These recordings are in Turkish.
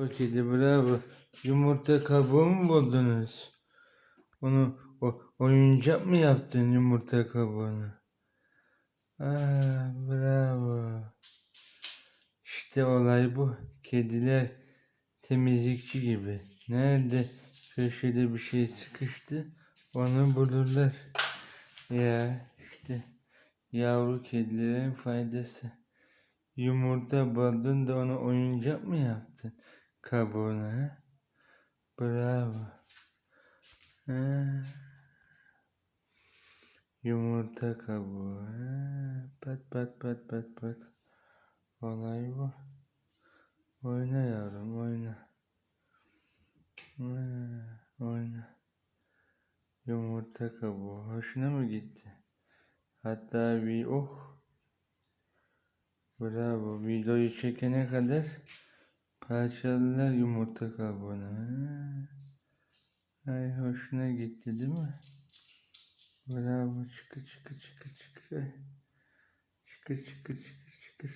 O kedi bravo. Yumurta kabuğu mu buldunuz? Onu o, oyuncak mı yaptın yumurta kabuğunu? Aa, bravo. İşte olay bu. Kediler temizlikçi gibi. Nerede köşede bir şey sıkıştı onu bulurlar. Ya işte yavru kedilerin faydası. Yumurta buldun da onu oyuncak mı yaptın? Kabuğuna? Bravo. Ha. Yumurta kabuğu. Ha. Pat pat pat pat pat. Olay bu. Oyna yavrum oyna. Ha, oyna. Yumurta kabuğu. Hoşuna mı gitti? Hatta bir oh. Bravo. Videoyu çekene kadar parçaladılar yumurta kabuğunu. Ha. Ay hoşuna gitti değil mi? Bravo. Çıkır çıkır çıkır. Ay. Çıkır çıkır çıkır çıkır.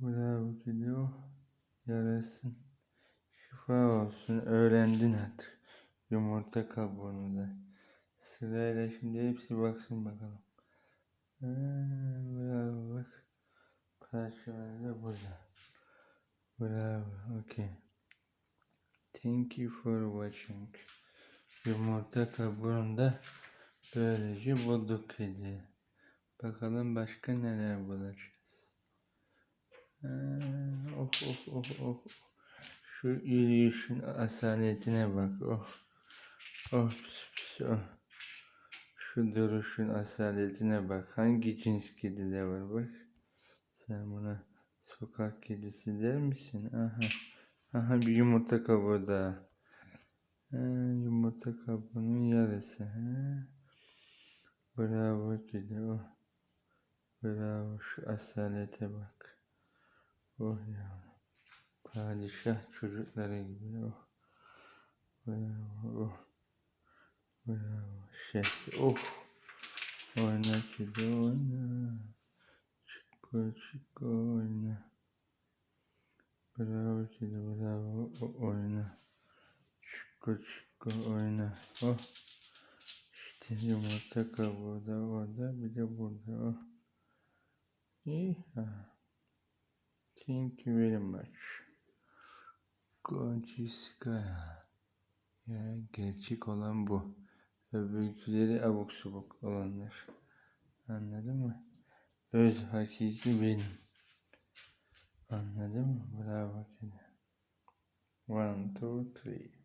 Bravo kedi oh. Yarasın. Şifa olsun. Öğrendin artık. Yumurta kabuğunu da. Sırayla şimdi hepsi baksın bakalım. Ha, bravo. Parçalar da burada. Bravo. Okay. Thank you for watching. Yumurta kabuğunu da böylece bulduk kedi. Bakalım başka neler bulacağız. Ha, oh oh oh oh. Şu yürüyüşün asaletine bak. Oh. Oh pis pis oh. Şu duruşun asaletine bak. Hangi cins kediler var bak. Sen buna sokak kedisi der misin? Aha. Aha bir yumurta kabuğu daha. Ha, yumurta kabuğunun yarısı. Ha. Bravo kedi oh. Bravo şu asalete bak. Oh ya. Padişah çocukları gibi oh. Bravo oh. Bravo. Şef. Oh. Oyna kedi oyna. Çıko oyna. Bravo kedi bravo. Oyna. Çıko çıko oyna. Oh. İşte yumurta kabuğu da orada bir de burada. Oh. İyi. Ha. Thank you very much. Gonçiska. Ya gerçek olan bu. Öbürküleri abuk subuk olanlar. Anladın mı? Öz hakiki benim. Anladın mı? Bravo kedi. One, two, three.